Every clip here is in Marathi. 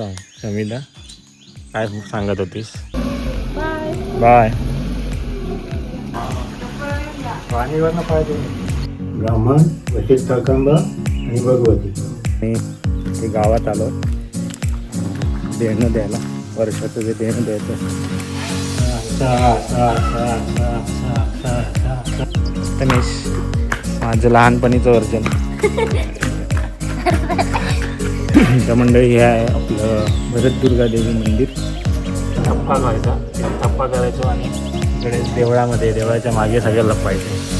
सांग समीला काय सांगत होतीस? बाय. बाय. पाणीवरनं पाहिजे ब्राह्मण वशिष्ठ काकांबा आणि भगवती. मी ते गावात आलो. देणं द्यायला. वर्षाचं जे देणं द्यायचं. गणेश माझं लहानपणीचं वर्जन. तर मंडळी हे आहे आपलं भरत दुर्गा देवी मंदिर. थप्पा करायचा. थप्पा करायचो आणि इकडे देवळामध्ये देवळाच्या मागे सगळं लपायचं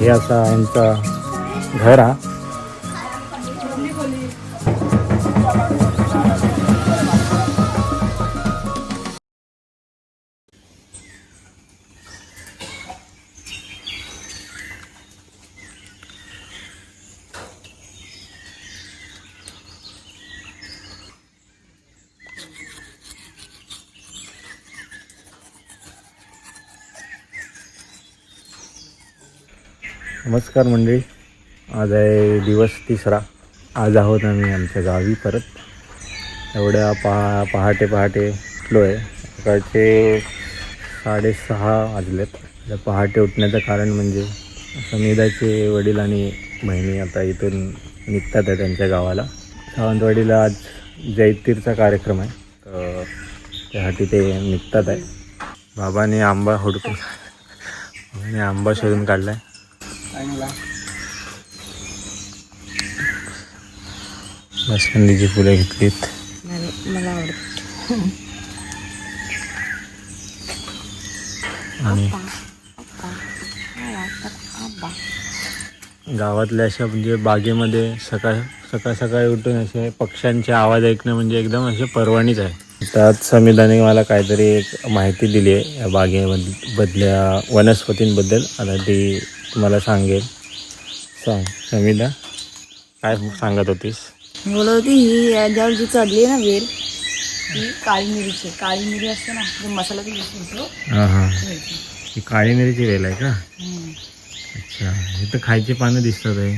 हे असा यांचा घर हा. नमस्कार मंडळी. आज आहे दिवस तिसरा. आज आहोत आम्ही आमच्या गावी परत. एवढ्या पहा पहाटे पहाटे उठलो आहे सकाळचे साडेसहा वाजलेत. त्या पहाटे उठण्याचं कारण म्हणजे समीदाचे वडील आणि बहिणी आता इथून निघतात आहे त्यांच्या गावाला. सावंतवाडीला आज जैतीरचा कार्यक्रम आहे. तर त्यासाठी ते निघतात आहे. बाबाने आंबा हुडकून बाबाने आंबा शोधून काढला आहे जास्वंदीची फुलं घेतलीत. मला आवडत. आणि गावातल्या अशा म्हणजे बागेमध्ये सकाळ सकाळ सकाळी उठून असे पक्ष्यांचे आवाज ऐकणं म्हणजे एकदम असे परवानीच आहे. त्यात संविधानिक मला काहीतरी एक माहिती दिली आहे या बागेमध बदल्या वनस्पतींबद्दल. आता ती तुम्हाला सांगेल. सांग समिधा काय सांगत होतीस? होती ही याच्यावर जी चढली आहे ना वेल ही काळी मिरीची. काळी मिरी असते ना जो मसाला ती करतो हां हां. ही काळी मिरीची वेल आहे का. अच्छा हे तर खायची पानं दिसतात आहे.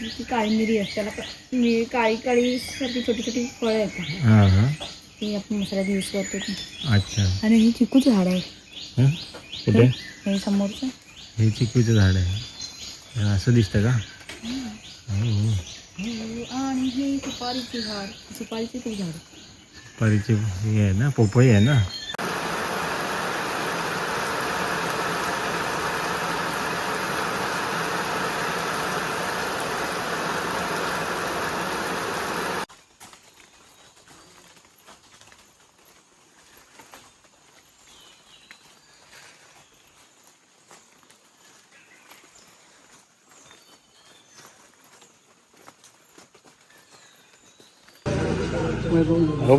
ही ती काळी मिरी असते त्याला क- मिरी काळी काळी सारखी छोटी छोटी फळं येतात. हां हां. ती आपण मसाल्यात यूज करतो ती. अच्छा. आणि ही चिकूचं झाड आहे. हं? कुठे? हे समोरचं. हे चिकूचं झाड आहे. हे असं दिसतं का? हो हे. आणि हे सुपारीचे झाड सुपारीचे ते झाड. सुपारीचे हे आहे ना पोपई आहे ना?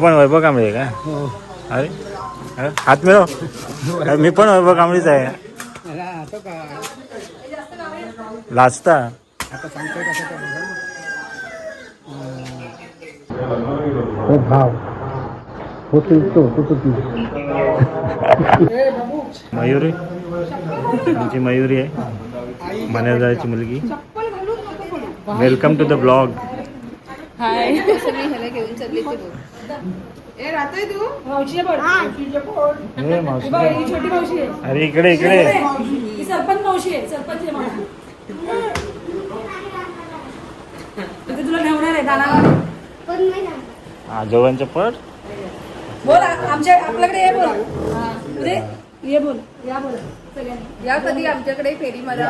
पण वैभव कांबळे का? अरे अरे, हात मिळव. अरे, मी पण वैभव कांबळीच आहे. लाजता? हो भाव. होतो तो होतो ती मयुरी? आमची मयुरी आहे. मनेरदाची मुलगी. Welcome to the blog hi हे. मावशी अरे इकडे इकडे. सरपंच मावशी आहे सरपंच आहे मला इथे तुला ठेवणार आहे दाना आजोबांचं पट बोल आ- आमच्या आपल्याकडे ये बोल. रे ये बोल या बोल. सगळ्यांनी. या कधी आमच्याकडे फेरी मारा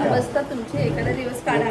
मस्त तुमचे एखादा दिवस काढा.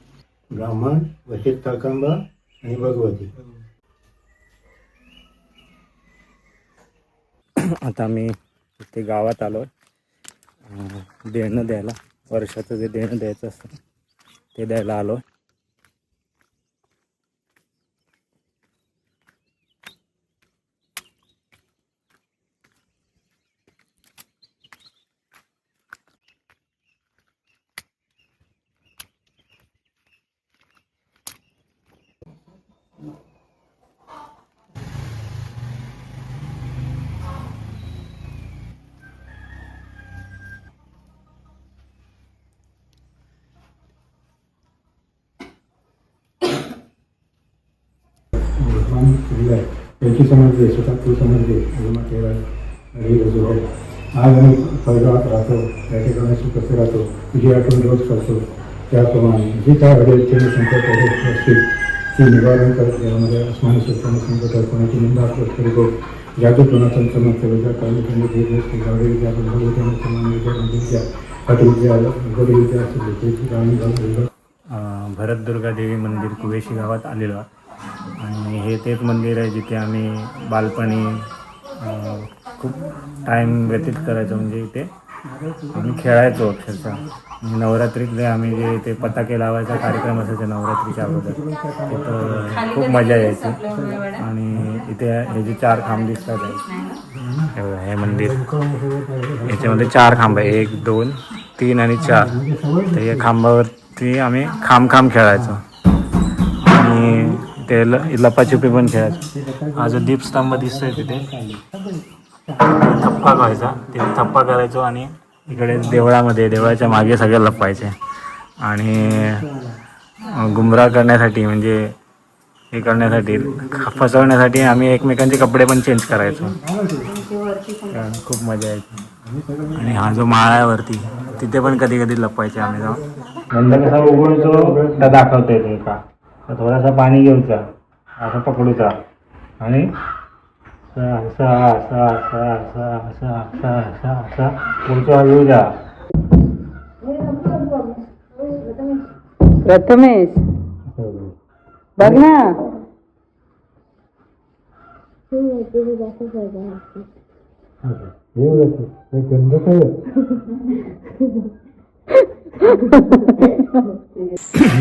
ब्राह्मण वशिष्ठ काकांबा आणि भगवती. आता मी इथे गावात आलो आहे देणं द्यायला वर्षाचं जे देणं द्यायचं असतं ते द्यायला आलो त्यांची समजली स्वतः तू समजली निर्मा केला नवी रजू हो आज आम्ही फळगावात राहतो त्या ठिकाणी सुखस्थ राहतो तुझी आठवण रोज करतो त्याप्रमाणे जी काय घडेल ते संकट असतील ते निवारण करत यामध्ये अस्मानी स्वतःने संकट कोणाची निंदा आक्रोश करतो जादू कोणाचा चमक विचार काही त्यांनी जे गोष्टी गावडे विचार भगवत्या अटी विद्या गडी विद्या असतील भरत दुर्गा देवी मंदिर कुवेशी गावात आलेलं आणि हे तेच मंदिर आहे जिथे आम्ही बालपणी खूप टाईम व्यतीत करायचो. म्हणजे इथे आम्ही खेळायचो अक्षरशः. नवरात्रीतले आम्ही जे ते पताके लावायचा कार्यक्रम असायचा नवरात्रीच्या अगोदर तिथं खूप मजा यायची. आणि इथे हे जे चार खांब दिसतात हे मंदिर. याच्यामध्ये चार खांब आहे. एक दोन तीन आणि चार. तर या खांबावरती आम्ही खांब खांब खेळायचो. ते ल लपाछुपी पण खेळायचो. हा जो दीपस्तंभ दिसतोय तिथे थप्पा व्हायचा तिथे थप्पा करायचो आणि इकडे देवळामध्ये देवळाच्या मागे सगळे लपवायचे आणि गुमराह करण्यासाठी म्हणजे हे करण्यासाठी फसवण्यासाठी आम्ही एकमेकांचे कपडे पण चेंज करायचो. खूप मजा यायची. आणि हा जो माळा आहे वरती तिथे पण कधी कधी लपवायचे आम्ही जाऊन. नंतर कसा उघडतो त्या दाखवता का? थोडासा पाणी घ्यायचा असं पकडूचा आणि असा असा असा असा असा असा असा असा असा पुढचा घेऊ द्या प्रथमेश. बघ ना. येऊ गंध काय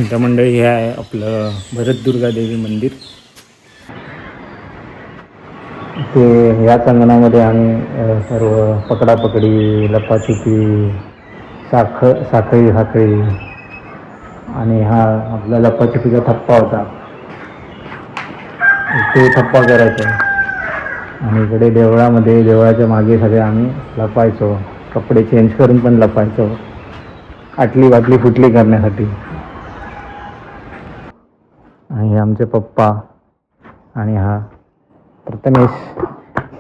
त्या मंडळी हे आहे आपलं भरतदुर्गा देवी मंदिर. ते ह्याच अंगणामध्ये आम्ही सर्व पकडापकडी लपाछुपी साख साखळी साखळी आणि हा आपला लपाछुपीचा थप्पा होता. तो थप्पा करायचा. आणि इकडे देवळामध्ये देवळाच्या मागे सगळे आम्ही लपायचो. कपडे चेंज करून पण लपायचो. आटली बाटली फुटली करण्यासाठी. आणि आमचे पप्पा आणि हा प्रथमेश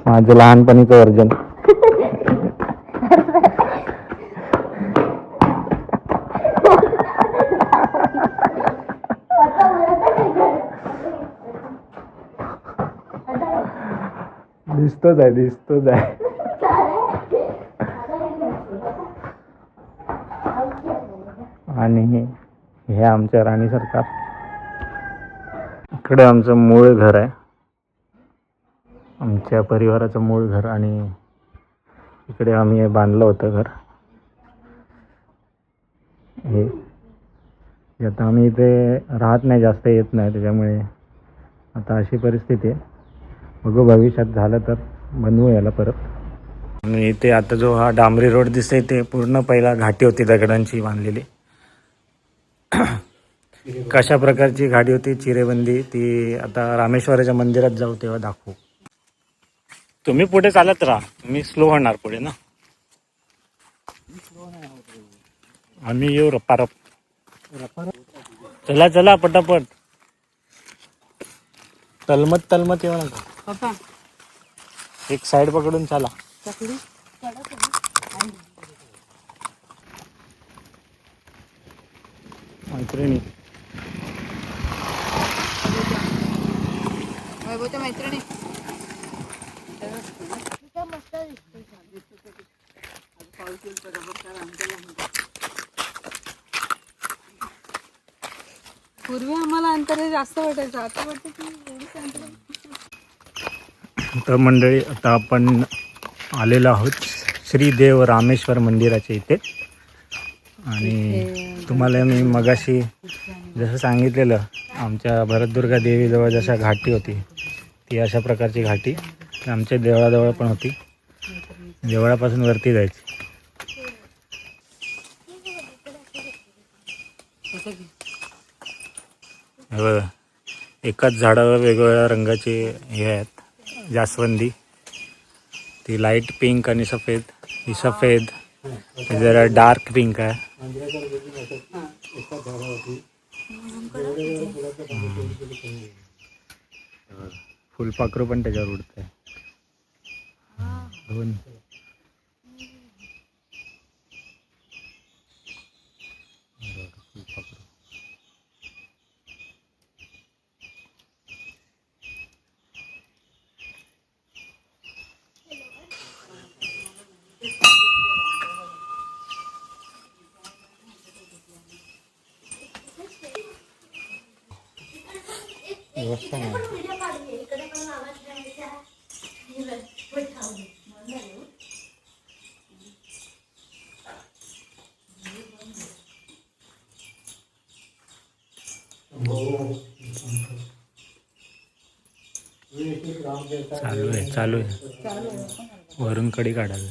माझं लहानपणीचं वर्जन. दिसतोच आहे दिसतोच आहे. आणि हे आमच्या राणी सरकार. इकडे आमचं मूळ घर आहे. आमच्या परिवाराचं मूळ घर आणि इकडे आम्ही हे बांधलं होतं घर. हे आता आम्ही इथे राहत नाही जास्त येत नाही त्याच्यामुळे आता अशी परिस्थिती आहे. बघू भविष्यात झालं तर बनवू याला परत. आणि इथे आता जो हा डांबरी रोड दिसतोय ते पूर्ण पहिला घाटी होती दगडांची बांधलेली. कशा प्रकारची गाडी होती? चिरेबंदी. ती आता रामेश्वराच्या मंदिरात जाऊ तेव्हा दाखवू. तुम्ही पुढे चालत राहा. तुम्ही स्लो होणार पुढे ना. आम्ही येऊ रपारप चला चला पटापट. तलमत तलमत येऊ नका. एक साइड पकडून चला. मैत्रिणी मैत्रिणी पूर्वी आम्हाला अंतर जास्त वाटायचं. आता वाटतं की. तर मंडळी आता आपण आलेलो आहोत श्री देव रामेश्वर मंदिराच्या इथे. आणि तुम्हाला मी मगाशी जसं सांगितलेलं आमच्या भरतदुर्गा देवीजवळ जशा घाटी होती ती अशा प्रकारची घाटी. आमच्या देवळाजवळ पण होती. देवळापासून वरती जायची. बघा एकाच झाडावर वेगवेगळ्या रंगाचे हे आहेत. जास्वंदी. ती लाइट पिंक आणि सफेद. ही सफेद. जरा डार्क पिंक है। फुलपाखरू पण त्याच्यावर उडत आहे दोन चालू आहे चालू आहे. वरून कडी काढायला.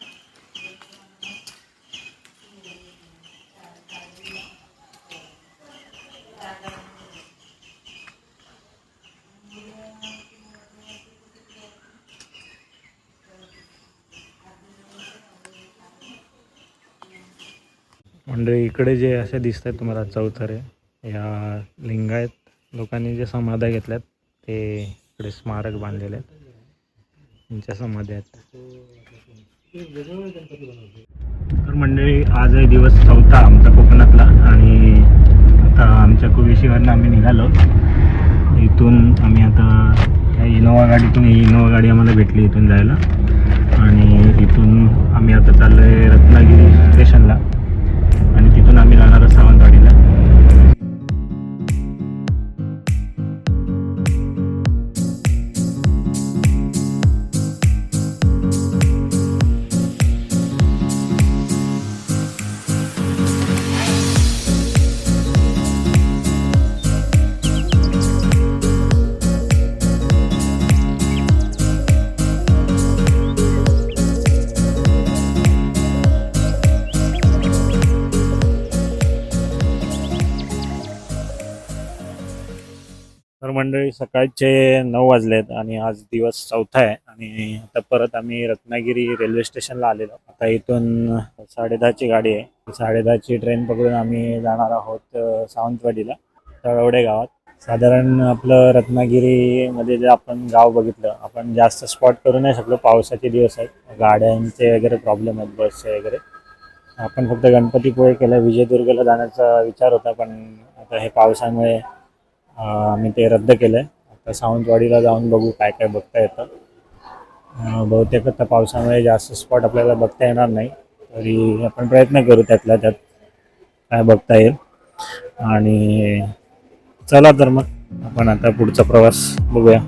मंडळी इकडे जे असे दिसत आहेत तुम्हाला चौथरे या लिंगायत लोकांनी जे समाध्या घेतल्यात ते इकडे स्मारक बांधलेले आहेत. त्यांच्या समाध्या आहेत. तर मंडळी आज आहे दिवस चौथा आमचा कोकणातला आणि आता आमच्या कुवेशीवरनं आम्ही निघालो. इथून आम्ही आता त्या इनोवा गाडीतून इनोवा गाडी आम्हाला भेटली इथून जायला. आणि इथून आम्ही आता चाललो आहे रत्नागिरी स्टेशनला. आणि तिथून आम्ही जाणार आहोत सावंतवाडीला. मंडळी सकाळचे नऊ वाजलेत आणि आज दिवस चौथा आहे आणि आता परत आम्ही रत्नागिरी रेल्वे स्टेशनला आलेलो. आता इथून साडेदहाची गाडी आहे. साडेदहाची ट्रेन पकडून आम्ही जाणार आहोत सावंतवाडीला तळवडे गावात. साधारण आपलं रत्नागिरीमध्ये जे आपण गाव बघितलं आपण जास्त स्पॉट करू नाही शकलो. पावसाचे दिवस आहेत. गाड्यांचे वगैरे प्रॉब्लेम आहेत बसचे वगैरे. आपण फक्त गणपतीपुळे केलं विजयदुर्गला जाण्याचा विचार होता पण आता हे पावसामुळे आम्ही ते रद्द केलं आहे आता सावंतवाडीला जाऊन बघू काय काय बघता येतं. बहुतेक आता पावसामुळे जास्त स्पॉट आपल्याला बघता येणार नाही. तरी आपण प्रयत्न करू त्यातल्या त्यात काय बघता येईल. आणि चला तर मग आपण आता पुढचा प्रवास बघूया.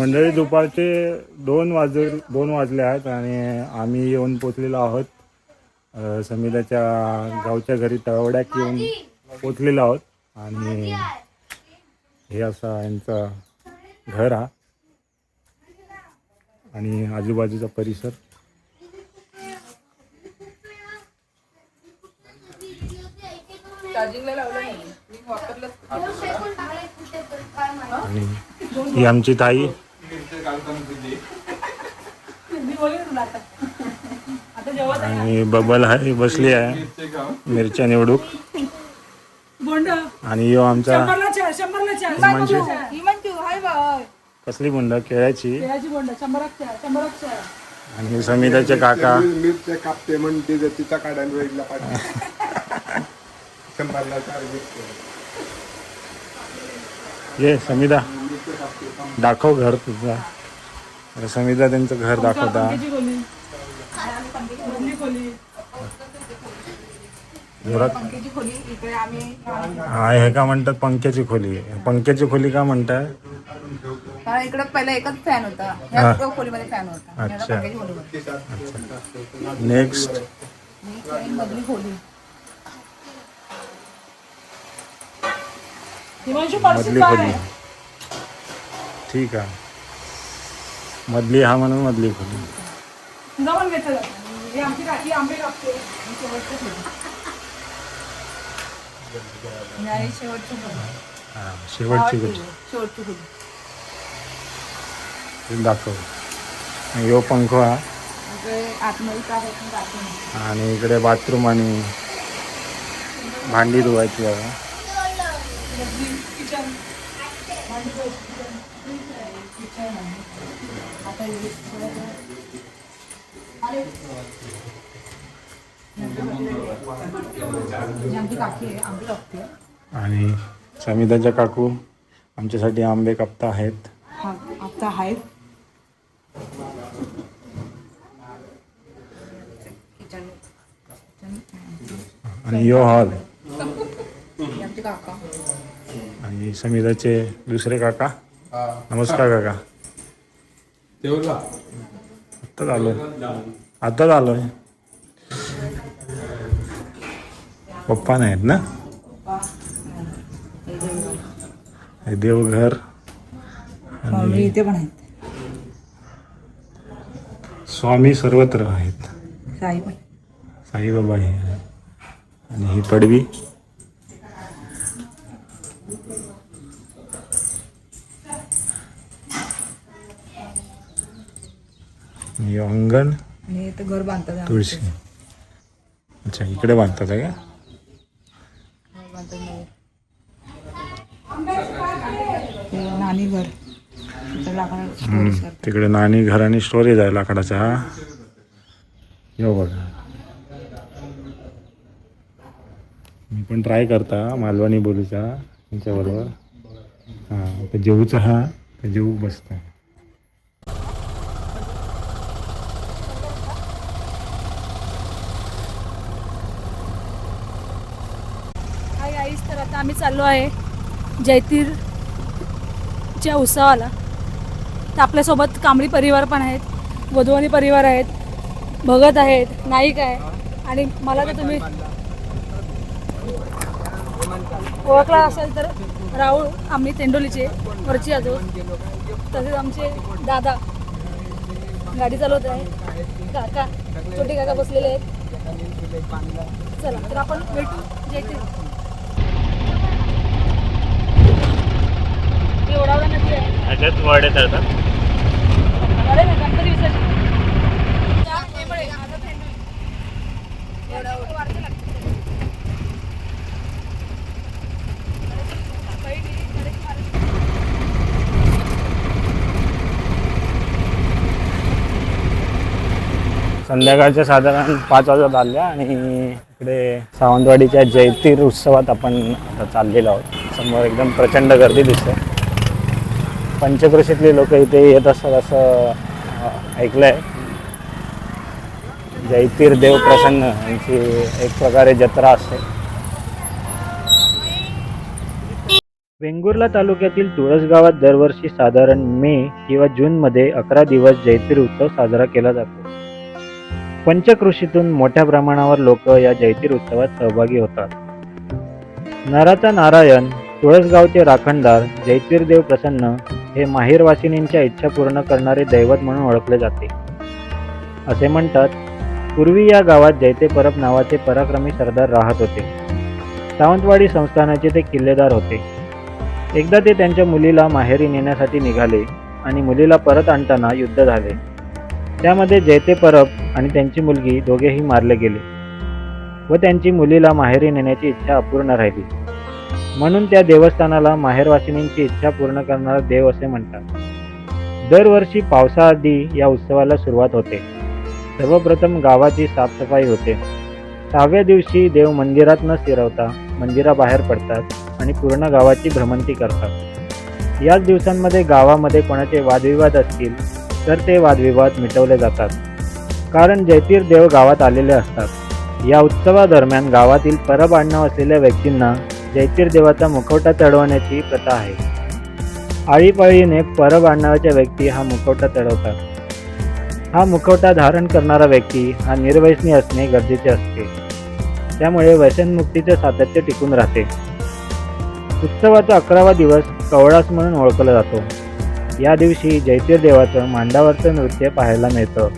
मंडळी दुपारचे दोन वाजले दोन वाजले आहेत आणि आम्ही येऊन पोचलेलो आहोत. अ, समिधाच्या गावच्या घरी तळवड्यात येऊन पोचलेलो आहोत. आणि हे असा यांचा घर हा. आणि आजूबाजूचा परिसर. आणि ही आमची ताई. मी बोलेन तुला आता. आता जेवत आणि बबल आहे बसली आहे. मिरच्या निवडूक. बोंड. आणि यो आमचा शंभरला चार शंभरला चार हिमांशू. Himanshu hi bye. कसली बुंड? केळ्याची. बोंड. चार चार आणि समिधाचे काका. मिरच्या कापते म्हणते जर तिचा काढायला वेळीला पाठवा. शंभरला चार मिरच्या. ये समिधा दाखव घर तुझा. समिधा त्यांचं घर दाखवता हा हे का म्हणतात पंख्याची खोली? पंख्याची खोली का म्हणतात कारण इकडे पहिला एकच फॅन होता. ह्या खोलीमध्ये फॅन होता. ह्याला अच्छा. नेक्स्ट मधली खोली. मधली ठीक आहे. मधली हा म्हणून मधली खोली. जाऊन घेतलं हे आमची काकी आंबे कापते. आणि शेवटची हा, शेवटची खोली. शेवटची खोली. दाखव. यो पंखो हा. आणि इकडे बाथरूम आणि भांडी धुवायची आहे. आणि समिधाच्या काकू आमच्यासाठी आंबे कापता आहेत. हा आता आहे किचन आणि यो हॉल. आणि समिधाचे दुसरे काका. नमस्कार काका. तेवढा. आत्ताच आलोय आत्ताच आलोय पप्पा नाहीत ना? हे देवघर. माऊली इथे पण आहेत. स्वामी सर्वत्र आहेत. साई पण. साईबाबा हे. आहे. आणि ही पडवी. आणि हे अंगण आणि घर बांधतात. तुळशी. अच्छा इकडे बांधतात आहे का. हे नानी घर. storage करतात. तिकडे नाणी घर आणि स्टोरेज आहे लाकडाचा यो बघा. मी पण ट्राय करता मालवणी बोलूचा त्यांच्याबरोबर हां तर जेऊचा हा तर जेऊ बसता हाय आईस तर आलो आहे जयतीरच्या उत्सवाला. तर आपल्यासोबत कांबळी परिवार पण आहेत वधवानी परिवार आहेत भगत आहेत नाईक आहे आणि मला तर तुम्ही ओळखला असेल तर राहुल आम्ही तेंडोलीचे वरची आजो. तसेच आमचे दादा गाडी चालवत आहे. काका छोटे काका बसलेले आहेत. चला तर आपण भेटू जयतीर नदी आहे अरे ना गणपती. एवढं मारायची. संध्याकाळच्या साधारण पाच वाजत आल्या आणि इकडे सावंतवाडीच्या जयतीर उत्सवात आपण आता चाललेलो आहोत. समोर एकदम प्रचंड गर्दी दिसते. पंचक्रोशीतले लोक इथे येत असतात असं ऐकलंय. जयतीर देव प्रसन्न यांची एक प्रकारे जत्रा असते. वेंगुर्ला तालुक्यातील तुळस गावात दरवर्षी साधारण मे किंवा जूनमध्ये अकरा दिवस जैतीर उत्सव साजरा केला जातो. पंचकृषीतून मोठ्या प्रमाणावर लोक या जैतीर उत्सवात सहभागी होतात. नराचा नारायण तुळसगावचे राखणदार जैतिरदेव प्रसन्न हे माहेरवासिनींच्या इच्छा पूर्ण करणारे दैवत म्हणून ओळखले जाते. असे म्हणतात पूर्वी या गावात जैते परब नावाचे पराक्रमी सरदार राहत होते. सावंतवाडी संस्थानाचे ते किल्लेदार होते. एकदा ते त्यांच्या मुलीला माहेरी नेण्यासाठी निघाले आणि मुलीला परत आणताना युद्ध झाले. त्यामध्ये जैते परब आणि त्यांची मुलगी दोघेही मारले गेले व त्यांची मुलीला माहेरी नेण्याची इच्छा अपूर्ण राहिली. म्हणून त्या देवस्थानाला माहेरवासिनींची इच्छा पूर्ण करणारा देव असे म्हणतात. दरवर्षी पावसाआधी या उत्सवाला सुरुवात होते. सर्वप्रथम गावाची साफसफाई होते. सहाव्या दिवशी देव मंदिरात न स्थिरवता मंदिराबाहेर पडतात आणि पूर्ण गावाची भ्रमंती करतात. याच दिवसांमध्ये गावामध्ये कोणाचे वादविवाद असतील तर ते वादविवाद मिटवले जातात. कारण जैतीर देव गावात आलेले असतात. या उत्सवादरम्यान गावातील परब आडनाव असलेल्या व्यक्तींना जैतीर देवाचा मुखवटा चढवण्याची प्रथा आहे. आळीपाळीने परब आणणाऱ्याच्या व्यक्ती हा मुखवटा चढवतात. हा मुखवटा धारण करणारा व्यक्ती हा निर्व्यसनी असणे गरजेचे असते. त्यामुळे व्यसनमुक्तीचे सातत्य टिकून राहते. उत्सवाचा अकरावा दिवस कवळास म्हणून ओळखला जातो. या दिवशी जैतीर देवाचं मांडावरचं नृत्य पाहायला मिळतं.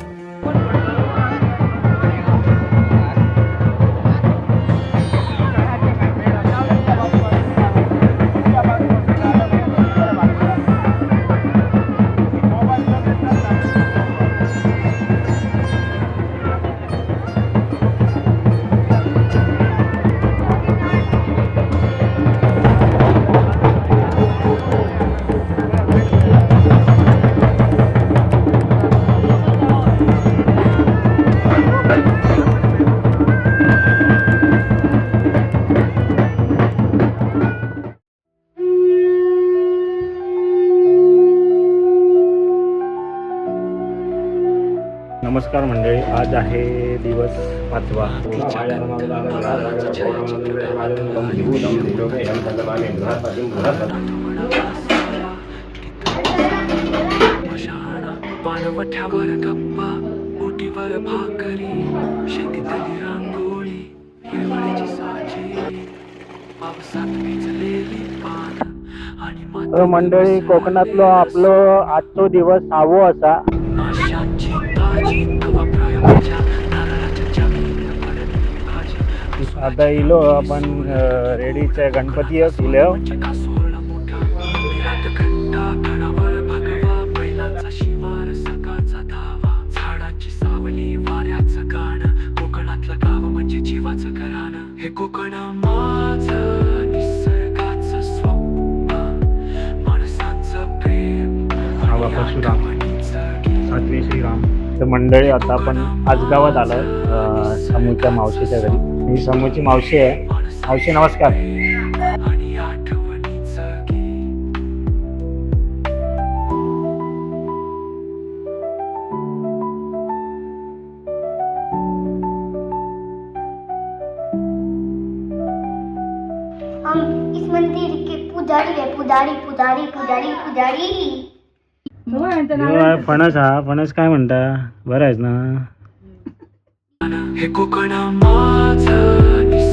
नमस्कार मंडळी आज आहे दिवस पाचवा. पानवठ्यावर गप्पा ओटीवर भाकरी शेतीतली रांगोळी हिरवळीची साजी पावसात भिजलेली पान आणि मंडळी कोकणातलं आपलं आजचो दिवस सावो असा. कोकणातलं गाव म्हणजे जीवाचं घराणं हे कोकण माझं निसर्गाचं स्वप्न माणसाचं प्रेम परशुराम. सातवी श्रीराम. तर मंडळी आता आपण आज गावात आलो समूच्या मावशीच्या घरी. ही समूची मावशी आहे. मावशी नमस्कार. आणि आठवणीचं गीत. हम इस मंदिर के पुजारी है पुजारी पुजारी पुजारी आहे फणस हा फणस काय म्हणता? बरं आहेस ना? हे कोकण माझं निसर्ग